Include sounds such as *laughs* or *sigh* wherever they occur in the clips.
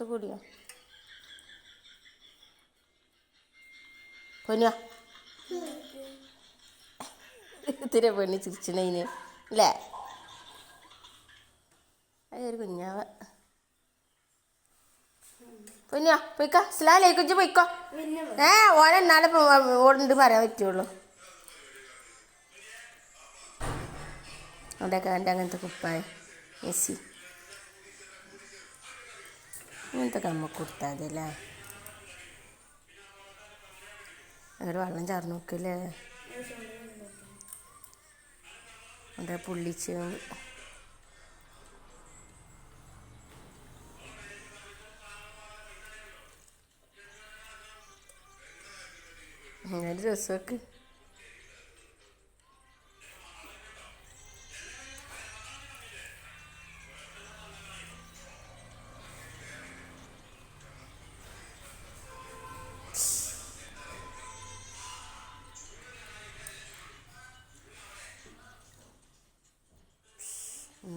പുറത്ത് കൂടിയോ പൊന്നുവാ ഇത്തിരി പെണ്ണി ചിരിച്ചണേന് അല്ലേ അതൊരു കുഞ്ഞാവ. പൊന്നോ പോയിക്കോ സ്ലാലേ കുഞ്ഞ് പോയിക്കോ. ഏ ഓനെ എന്നാലും ഓടുണ്ട് പറയാൻ പറ്റുള്ളൂ. അവിടെയൊക്കെ എന്റെ അങ്ങനത്തെ കുപ്പായ. മെസ്സി. ഇങ്ങനത്തെ കമ്മ കൊടുത്താൽ മതി അല്ലേ അങ്ങനെ വെള്ളം ചാർന്ന് നോക്കില്ലേ? അവിടെ പുള്ളിച്ച്. അങ്ങനെ രസമൊക്കെ.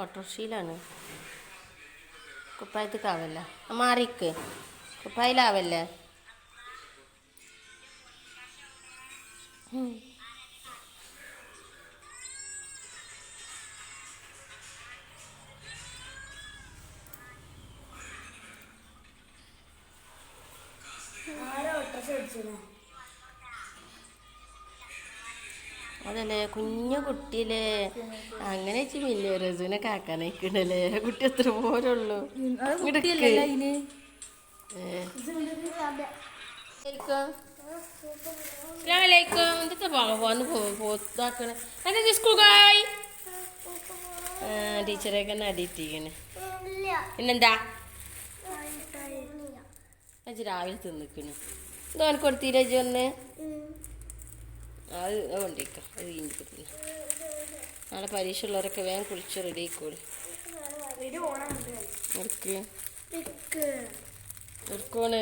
ഓട്ടോറിക്ഷയിലാണ്. കുപ്പായത്തേക്കാവല്ലേ മാറിക്ക്. കുപ്പായിലാവല്ലേ ഉം. അതല്ലേ കുഞ്ഞു കുട്ടിയില്ലേ. അങ്ങനെ വെച്ച് പിന്നെ റസുവിനെ കാക്കാനയക്കണല്ലേ കുട്ടി എത്ര പോലുള്ളൂ ടീച്ചറൊക്കെ അടിയിട്ടിരിക്കണേ. പിന്നെന്താ? അജ് രാവിലെ തിന്നിക്കണ്. ഇതോൻ കൊടുത്തില്ലേ അജ് ഒന്ന് അത് അതുകൊണ്ട് അത് കഴിഞ്ഞിട്ട് നാളെ പരീക്ഷ ഉള്ളവരൊക്കെ വേഗം കുളിച്ച് റെഡി ആയിക്കോളി. എടുക്ക് എടുക്കോണ്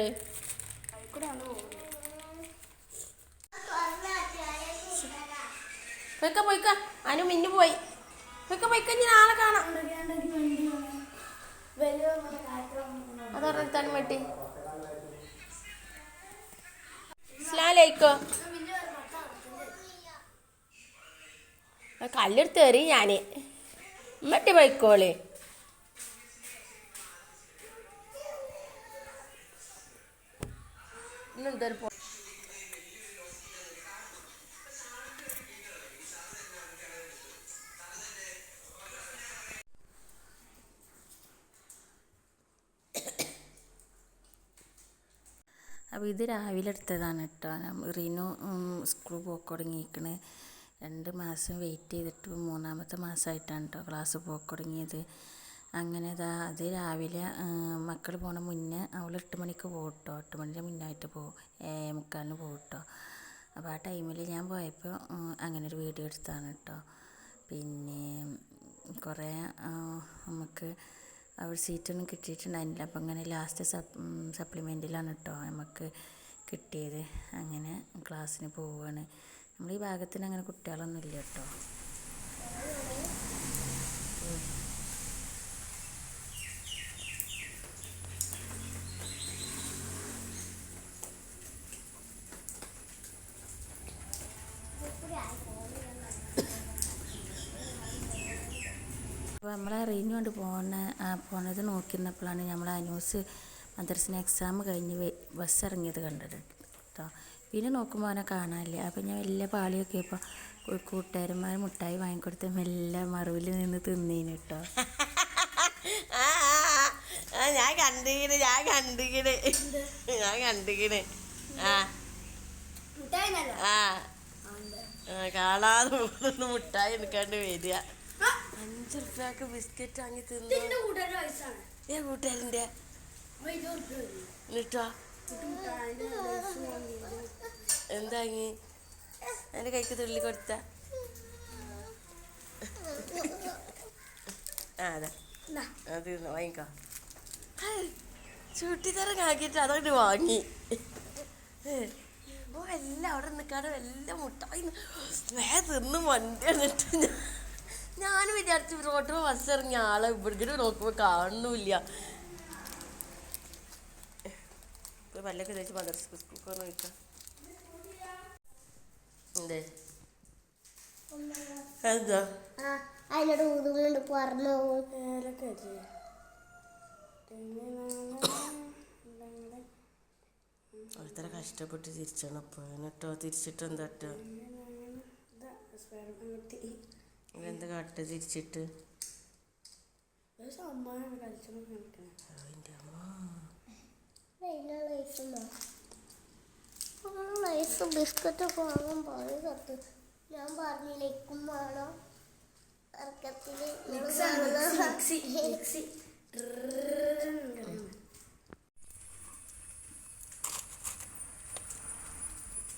പോയിക്ക പോയിക്ക. അനു മിന്നു പോയി. പോയിക്ക പോയിക്ക. ഇനി നാളെ കാണാം. അതറിഞ്ഞാണ് വെട്ടി സ്ലാലേക്കോ കല്ലെടുത്ത് എറി ഞാൻ മറ്റു പോയിക്കോളെ ഇന്നെന്തൊരു അപ്പോൾ ഇത് രാവിലെ എടുത്തതാണ് കേട്ടോ. റിനു സ്കൂൾ പോക്ക് തുടങ്ങിയിരിക്കണ്. രണ്ട് മാസം വെയിറ്റ് ചെയ്തിട്ട് മൂന്നാമത്തെ മാസമായിട്ടാണ് കേട്ടോ ക്ലാസ് പോക്ക് തുടങ്ങിയത് അങ്ങനെ ഇതാ അത് രാവിലെ മക്കൾ പോണ മുന്നേ അവൾ എട്ട് മണിക്ക് പോകും കേട്ടോ എട്ട് മണിന്റെ മുന്നായിട്ട് പോകും ഏഴേ മുക്കാലിന് പോകും കേട്ടോ അപ്പോൾ ആ ടൈമിൽ ഞാൻ പോയപ്പോൾ അങ്ങനെ ഒരു വീഡിയോ എടുത്താണ് കേട്ടോ പിന്നെ കുറേ നമുക്ക് അവിടെ സീറ്റൊന്നും കിട്ടിയിട്ടുണ്ടായിരുന്നില്ല. അപ്പം അങ്ങനെ ലാസ്റ്റ് സപ് സപ്ലിമെന്റിലാണ് കേട്ടോ നമുക്ക് കിട്ടിയത്. അങ്ങനെ ക്ലാസ്സിന് പോവുകയാണ് നമ്മൾ ഈ ഭാഗത്തിന് അങ്ങനെ കുട്ടികളൊന്നും ഇല്ല കേട്ടോ അപ്പോൾ നമ്മൾ റിന്യൂ കൊണ്ട് പോകുന്ന പോണത് നോക്കിയിരുന്നപ്പോഴാണ് നമ്മൾ അനൂസ് മദ്രസിന് എക്സാം കഴിഞ്ഞ് ബസ് ഇറങ്ങിയത് കണ്ടത്. പിന്നെ നോക്കുമ്പോൾ അവനെ കാണാനില്ല. അപ്പം ഞാൻ വലിയ പാളിയൊക്കെ ഇപ്പോൾ കൂട്ടുകാരന്മാർ മുട്ടായി വാങ്ങിക്കൊടുത്ത് മെല്ലെ മറുവിൽ നിന്ന് തിന്നീന് കേട്ടോ ഞാൻ കണ്ടിക്കണ് ഞാൻ കണ്ടിക്കണ്. ഞാൻ കണ്ടിക്കണ്. ആ. ആ. ആ, കാണാതെ പോകുന്നു മുട്ടായി എടുക്കാണ്ട് വരിക. അഞ്ചു റുപ്യക്ക് ബിസ്ക്കറ്റ് വാങ്ങി തിന്നു. ഏ കൂട്ടുകാരന്റെ? എന്നിട്ടോ എന്താങ്ങി എന്റെ കൈക്ക് തുള്ളി കൊടുത്ത. ആ അതെ. അത് വാങ്ങിക്കോ. ചുട്ടിത്തരം ആക്കിയിട്ട് അതോട്ട് വാങ്ങി. ഓ എല്ലാം അവിടെ നിൽക്കാതെ എല്ലാം മുട്ടായി നേരെ തിന്ന് വണ്ടി എന്നിട്ട് ഞാൻ. ഞാൻ വിചാരിച്ചു റോട്ടിൽ ബസ് ഇറങ്ങിയ ആളെ ഇവിടെ നോക്കുമ്പോൾ കാണുന്നില്ല ഇപ്പൊ പല്ലൊക്കെ തേച്ച് മദർസ് സ്കൂൾക്ക് വന്ന് നോക്കാം എന്തേ? എന്താ അതിനോട് ഊതുകൊണ്ട് പറഞ്ഞു ഒരുത്തര കഷ്ടപ്പെട്ട് തിരിച്ചാണ് അപ്പോൾ എന്നിട്ടോ തിരിച്ചിട്ട് എന്താ ഇട്ടോ എന്ത് കാട്ട് തിരിച്ചിട്ട്? അതിന്റെ അമ്മ. ലൈസ് ബിസ്ക്കറ്റൊക്കെ വാങ്ങാൻ പറഞ്ഞു കത്ത്. ഞാൻ പറഞ്ഞു ലൈക്കും വേണം. ഇറക്കത്തിൽ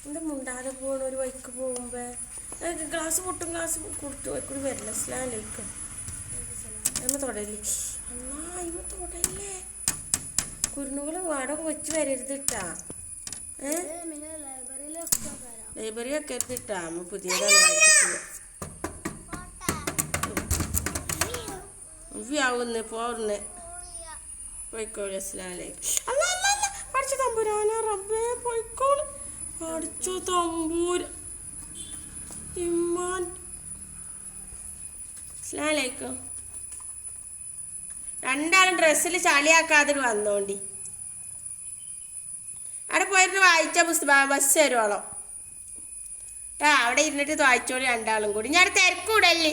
എന്താ മുണ്ടാതെ പോണ ഒരു വൈക്ക് പോകുമ്പോ. ഗ്ലാസ് പൊട്ടും ഗ്ലാസ് കൊടുത്തു വൈക്കൂടി വരില്ല ലൈക്കും അമ്മ തൊടല്ലേ അല്ലാ ഇവ തൊടല്ലേ കുരുന്നുകൾ വാടക വെച്ച് വരരുത് ഇട്ടാ ലൈബ്രറി ഒക്കെ എടുത്തിട്ടാ അമ്മ പുതിയതാണ് വായിച്ചിട്ടുള്ളത് ആവുന്നേ പോർന്നെ പോയിക്കോളൂ അസ്ലാലേക്ക് അല്ല അല്ല അല്ല. പഠിച്ച തമ്പുരാന റബ്ബേ പോയിക്കോളി. പഠിച്ച തമ്പൂര. ഇമ്മാൻ. അസ്ലാലേക്കും രണ്ടാളും ഡ്രസ്സിൽ ചളിയാക്കാതെ വന്നോണ്ടി. അവിടെ പോയിട്ട് വായിച്ച പുസ്തകം ബസ് വരുവോളം. ആ അവിടെ ഇരുന്നിട്ട് വായിച്ചോളി രണ്ടാളും കൂടി. ഞാൻ തിരക്കൂടല്ലേ?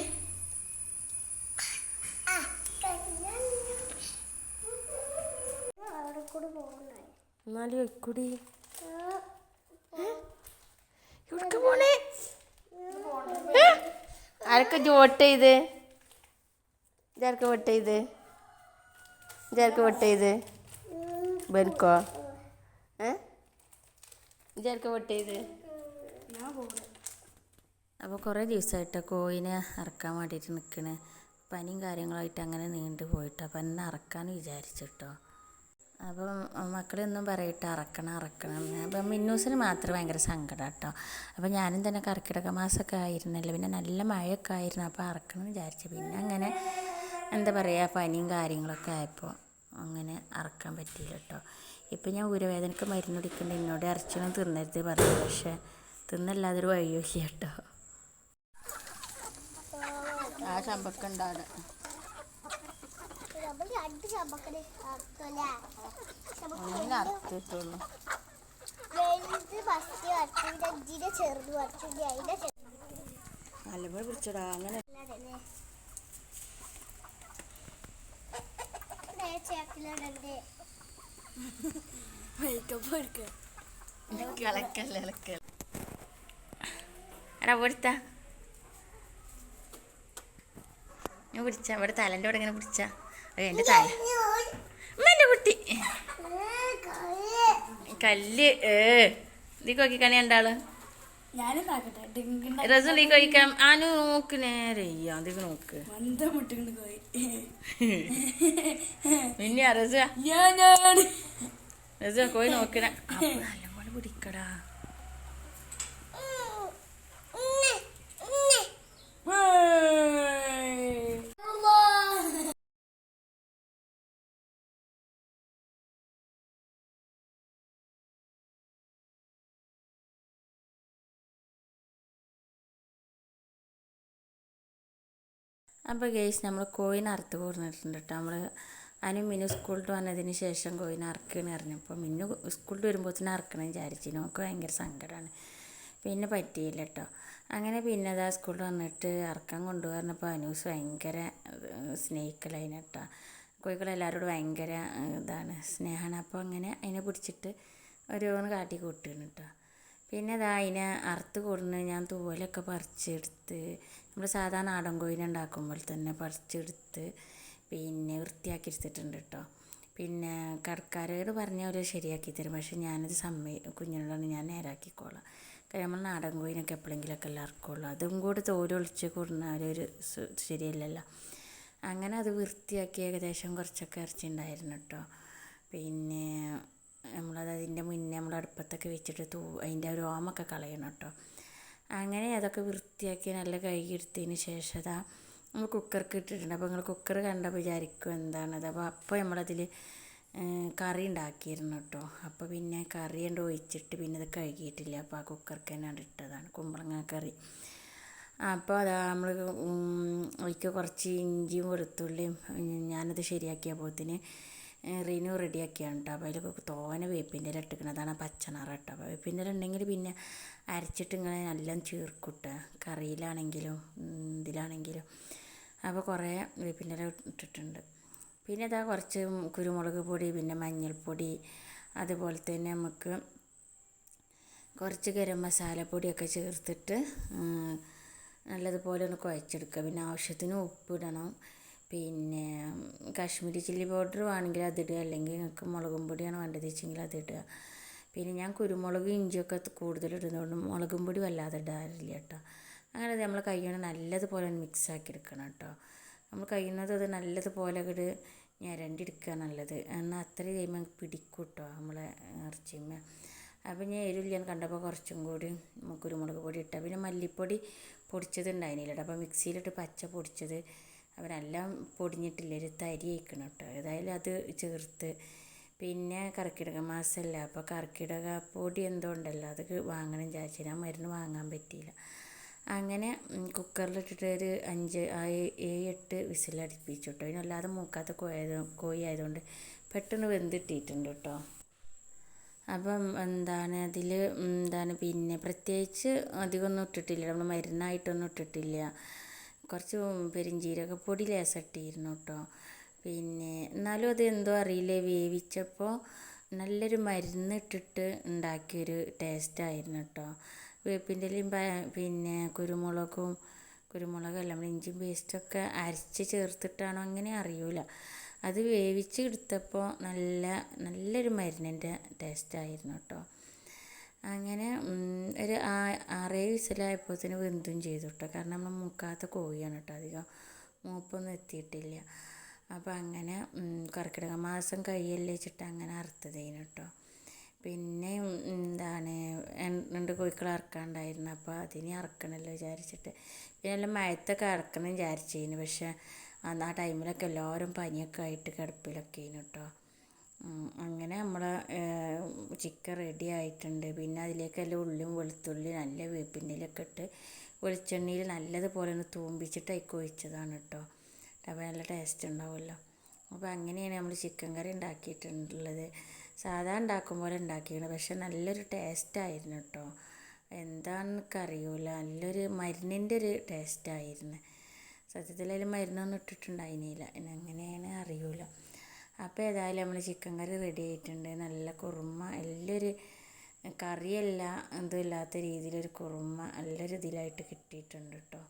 എന്നാലും പോണേ? ആരൊക്കെ വോട്ട് ചെയ്ത്? ഇതാർക്ക് വോട്ട് ചെയ്ത്? ഇതാർക്ക് വോട്ട് ചെയ്ത് ബെൻകോ ഏ? ഇതാർക്ക് വോട്ട് അപ്പോൾ കുറേ ദിവസമായിട്ട് കോയിനെ ഇറക്കാൻ വേണ്ടിയിട്ട് നിൽക്കണ് പനിയും കാര്യങ്ങളായിട്ട് അങ്ങനെ നീണ്ടു പോയിട്ട്. അപ്പം എന്നെ ഇറക്കാൻ വിചാരിച്ചിട്ടോ. അപ്പം മക്കളൊന്നും പറയട്ടെ അറക്കണം അറക്കണം. അപ്പം മിന്നൂസിന് മാത്രം ഭയങ്കര സങ്കടം കേട്ടോ അപ്പം ഞാനും തന്നെ കർക്കിടക മാസമൊക്കെ ആയിരുന്നല്ലോ. പിന്നെ നല്ല മഴയൊക്കെ ആയിരുന്നു. അപ്പോൾ അറക്കണം വിചാരിച്ചു. പിന്നെ അങ്ങനെ എന്താ പറയുക പനിയും കാര്യങ്ങളൊക്കെ ആയപ്പോൾ അങ്ങനെ അറക്കാൻ പറ്റിയില്ല കേട്ടോ ഇപ്പം ഞാൻ ഊരവേദനക്ക് മരുന്ന് കുടിക്കേണ്ട എന്നോട് ഇറച്ചിയൊന്നും തിന്നരുത് പറഞ്ഞു. പക്ഷേ തിന്നല്ലാതൊരു വഴിയൊക്കെ കേട്ടോ ആ ആക്കല്ലേ ഒന്നിനെ അറുത്തിട്ടുള്ളൂ. നല്ലപോലെ പിടിച്ചടാ അങ്ങനെ. ഇളക്കല്ല *laughs* ഇളക്കല്ല എടാ പിടിത്ത ഞാൻ പിടിച്ച. ഇവിടെ തലന്റെ ഇവിടെ ഇങ്ങനെ പിടിച്ച. എന്റെ തല. ഉമ്മ, എന്റെ കുട്ടി. കല്ല് ഏ. നീ കൊക്കിക്കണി രണ്ടാൾ ഞാനും കഴിക്കാം അനു നോക്ക് നേരെ അതിക്ക് നോക്ക്. പിന്നെ റസ രസ കോയി നല്ലപോലെ പിടിക്കടാ അപ്പോൾ ഗേസ് നമ്മൾ കോയിൻ അറുത്ത് കൊടുത്തിട്ടുണ്ട് കേട്ടോ നമ്മൾ അതിന് മിന്നു സ്കൂളിൽ വന്നതിന് ശേഷം കോയിൻ അറക്കണ അറിഞ്ഞപ്പോൾ മിന്നു സ്കൂളിൽ വരുമ്പോഴത്തേനും അറക്കണം വിചാരിച്ചു. നമുക്ക് ഭയങ്കര സങ്കടമാണ് പിന്നെ പറ്റിയില്ല കേട്ടോ അങ്ങനെ പിന്നെ അതാ സ്കൂളിൽ വന്നിട്ട് അറക്കാൻ കൊണ്ടുപോകാറിനപ്പോൾ അനൂസ് ഭയങ്കര സ്നേഹിക്കലതിന് കേട്ടോ കോഴികളെല്ലാവരോടും ഭയങ്കര ഇതാണ് സ്നേഹമാണ് അപ്പോൾ അങ്ങനെ അതിനെ പിടിച്ചിട്ട് ഓരോന്ന് കാട്ടി കൂട്ടുകയാണ് കേട്ടോ പിന്നെ ഇതാ അതിനെ അറുത്ത് കൊടുന്ന് ഞാൻ തൂവലൊക്കെ പറിച്ചെടുത്ത് നമ്മൾ സാധാ നാടൻ കോഴിനെ ഉണ്ടാക്കുമ്പോൾ തന്നെ പറിച്ചെടുത്ത് പിന്നെ വൃത്തിയാക്കി എടുത്തിട്ടുണ്ട് കേട്ടോ പിന്നെ കടക്കാരോട് പറഞ്ഞാൽ അവർ ശരിയാക്കി തരും. പക്ഷെ ഞാനത് സമ്മതി കുഞ്ഞിനോടാണ് ഞാൻ നേരാക്കിക്കോളാം. കാര്യം നമ്മൾ നാടൻ കോഴിനൊക്കെ എപ്പോഴെങ്കിലുമൊക്കെ എല്ലാവർക്കും ഉള്ളു അതും കൂടി തോലൊളിച്ച് കൊടുന്നാൽ ഒരു ശരിയല്ലല്ലോ. അങ്ങനെ അത് വൃത്തിയാക്കി ഏകദേശം കുറച്ചൊക്കെ ഇറച്ചി ഉണ്ടായിരുന്നു കേട്ടോ പിന്നെ നമ്മളത് അതിന്റെ മുന്നേ നമ്മൾ അടുപ്പത്തൊക്കെ വെച്ചിട്ട് തൂ അതിന്റെ ഒരു ഓമൊക്കെ കളയണം കേട്ടോ. അങ്ങനെ അതൊക്കെ വൃത്തിയാക്കി നല്ല കഴുകി എടുത്തതിന് ശേഷം അതാ നമ്മൾ കുക്കർക്ക് ഇട്ടിട്ടുണ്ട്. അപ്പോൾ നിങ്ങൾ കുക്കർ കണ്ടപ്പോൾ വിചാരിക്കും എന്താണത്. അപ്പോൾ അപ്പോൾ നമ്മളതിൽ കറി ഉണ്ടാക്കിയിരുന്നു കേട്ടോ. അപ്പോൾ പിന്നെ കറി കൊണ്ട് ഒഴിച്ചിട്ട് പിന്നെ ഇത് കഴുകിയിട്ടില്ല. അപ്പോൾ ആ കുക്കർക്ക് തന്നെ ഇട്ടതാണ് കുമ്പളങ്ങ കറി. അപ്പോൾ അതാ നമ്മൾ ഒഴിക്കുക കുറച്ച് ഇഞ്ചിയും വെളുത്തുള്ളിയും ഞാനത് ശരിയാക്കിയപ്പോത്തിന് റീനു റെഡിയാക്കിയാണ് കേട്ടോ അപ്പോൾ അതിൽ തോനെ വേപ്പിന്റെ ഇല ഇട്ടിക്കണതാണ് പച്ചനാറ കേട്ടോ അപ്പോൾ വേപ്പിന്റെ ഇല ഉണ്ടെങ്കിൽ പിന്നെ അരച്ചിട്ട് ഇങ്ങനെ നല്ല ചീർക്കുട്ട കറിയിലാണെങ്കിലും ഇതിലാണെങ്കിലും. അപ്പോൾ കുറേ വേപ്പിന്റെ ഇല ഇട്ടിട്ടുണ്ട്. പിന്നെ ഇതാ കുറച്ച് കുരുമുളക് പൊടി പിന്നെ മഞ്ഞൾപ്പൊടി. അതുപോലെ തന്നെ നമുക്ക് കുറച്ച് ഗരം മസാലപ്പൊടിയൊക്കെ ചേർത്തിട്ട് നല്ലതുപോലെ ഒന്ന് കുഴച്ചെടുക്കുക. പിന്നെ ആവശ്യത്തിന് ഉപ്പിടണം പിന്നെ കാശ്മീരി ചില്ലി പൗഡർ വേണമെങ്കിൽ അതിടുക അല്ലെങ്കിൽ നിങ്ങൾക്ക് മുളകും പൊടിയാണ് വേണ്ടത് വെച്ചെങ്കിൽ അതിടുക പിന്നെ ഞാൻ കുരുമുളക് ഇഞ്ചിയൊക്കെ കൂടുതൽ ഇടുന്നതുകൊണ്ട് മുളകും പൊടി വല്ലാതെ ഇടാറില്ല കേട്ടോ. അങ്ങനെ നമ്മൾ കൈകൊണ്ട് നല്ലതുപോലെ മിക്സ് ആക്കി എടുക്കണം കേട്ടോ. നമ്മൾ കഴിയുന്നത് അത് നല്ലതുപോലെ ഇട് ഞരണ്ടിയെടുക്കുക നല്ലത്. എന്നാൽ അത്ര കഴിയുമ്പോൾ പിടിക്കും കേട്ടോ നമ്മളെ ഇറച്ചിമ്മ. അപ്പം ഞാൻ എരിവില്ല കണ്ടപ്പോൾ കുറച്ചും കൂടി കുരുമുളക് പൊടി ഇട്ട. പിന്നെ മല്ലിപ്പൊടി പൊടിച്ചത് ഉണ്ടായിരുന്നില്ല കേട്ടോ. അപ്പോൾ മിക്സിയിലിട്ട് പച്ച പൊടിച്ചത് അവരെല്ലാം പൊടിഞ്ഞിട്ടില്ല? ഒരു തരി വയ്ക്കണം കേട്ടോ ഏതായാലും അത് ചേർത്ത് പിന്നെ കർക്കിടക മാസമല്ല അപ്പോൾ കർക്കിടക പൊടി എന്തോ ഉണ്ടല്ലോ അത് വാങ്ങണം വിചാരിച്ചു. ഞാൻ മരുന്ന് വാങ്ങാൻ പറ്റിയില്ല. അങ്ങനെ കുക്കറിലിട്ടിട്ട് ഒരു അഞ്ച് ആ ഏഴ് എട്ട് വിസിലടുപ്പിച്ചു കേട്ടോ ഇതിനല്ലാതെ മൂക്കാത്ത കോയത് കോഴി ആയതുകൊണ്ട് പെട്ടെന്ന് വെന്തിട്ടിട്ടുണ്ട് കേട്ടോ അപ്പം എന്താണ് അതിൽ എന്താണ് പിന്നെ പ്രത്യേകിച്ച് അധികമൊന്നും ഇട്ടിട്ടില്ല. നമ്മൾ മരുന്നായിട്ടൊന്നും ഇട്ടിട്ടില്ല. കുറച്ച് പെരിഞ്ജീരകപ്പൊടി ജീരകപ്പൊടി ഇട്ടിരുന്നു കേട്ടോ. പിന്നെ എന്നാലും അത് എന്തോ അറിയില്ല വേവിച്ചപ്പോൾ നല്ലൊരു മരുന്ന് ഇട്ടിട്ട് ഉണ്ടാക്കിയൊരു ടേസ്റ്റായിരുന്നു കേട്ടോ. വേപ്പിന്റെ ഇലയും പിന്നെ കുരുമുളകും കുരുമുളകല്ല നമ്മൾ ഇഞ്ചിയും പേസ്റ്റൊക്കെ അരച്ച് ചേർത്തിട്ടാണോ അങ്ങനെ അറിയൂല. അത് വേവിച്ച് എടുത്തപ്പോൾ നല്ല നല്ലൊരു മരുന്നിന്റെ ടേസ്റ്റായിരുന്നു കേട്ടോ. അങ്ങനെ ഒരു ആറേഴ് വിസിലായപ്പോഴത്തേന് വെന്തും ചെയ്തു കേട്ടോ കാരണം നമ്മൾ മൂക്കാത്ത കോഴിയാണ് കേട്ടോ അധികം. മൂപ്പൊന്നും എത്തിയിട്ടില്ല. അപ്പോൾ അങ്ങനെ കർക്കിടക മാസം കഴിയല്ലേ വെച്ചിട്ട് അങ്ങനെ അറുത്തതേനു കേട്ടോ പിന്നെ എന്താണ് രണ്ട് കോഴിക്കൾ അറക്കാണ്ടായിരുന്നു. അപ്പോൾ അതിനെ അറക്കണമല്ലോ വിചാരിച്ചിട്ട്. പിന്നെ എല്ലാം മഴത്തൊക്കെ അറക്കണം വിചാരിച്ചേനു. പക്ഷേ അന്ന് ആ ടൈമിലൊക്കെ എല്ലാവരും പനിയൊക്കെ ആയിട്ട് കിടപ്പിലൊക്കെ ആയിരുന്നു കേട്ടോ അങ്ങനെ നമ്മൾ ചിക്കൻ റെഡി ആയിട്ടുണ്ട്. പിന്നെ അതിലേക്കെല്ലാം ഉള്ളിയും വെളുത്തുള്ളിയും നല്ല വേപ്പിന്റെയിലൊക്കെ ഇട്ട് വെളിച്ചെണ്ണയിൽ നല്ലതുപോലെ ഒന്ന് തൂമ്പിച്ചിട്ട് അതിലേക്ക് ഒഴിച്ചതാണ് കേട്ടോ അപ്പോൾ നല്ല ടേസ്റ്റ് ഉണ്ടാവുമല്ലോ. അപ്പോൾ അങ്ങനെയാണ് നമ്മൾ ചിക്കൻ കറി ഉണ്ടാക്കിയിട്ടുള്ളത്. സാധാ ഉണ്ടാക്കും പോലെ ഉണ്ടാക്കിയിരുന്നു പക്ഷെ നല്ലൊരു ടേസ്റ്റായിരുന്നു കേട്ടോ എന്താണെന്നൊക്കെ അറിയൂല. നല്ലൊരു മരുന്നിന്റെ ഒരു ടേസ്റ്റായിരുന്നു സത്യത്തിൽ അതിൽ മരുന്നൊന്നും ഇട്ടിട്ടുണ്ടായിരുന്നില്ല. അങ്ങനെയാണ് അറിയൂല. അപ്പോൾ ഏതായാലും നമ്മൾ ചിക്കൻ കറി റെഡി ആയിട്ടുണ്ട്. നല്ല കുറുമ നല്ലൊരു കറിയല്ല എന്തും ഇല്ലാത്ത രീതിയിലൊരു കുറുമ നല്ലൊരു ഇതിലായിട്ട് കിട്ടിയിട്ടുണ്ട് കേട്ടോ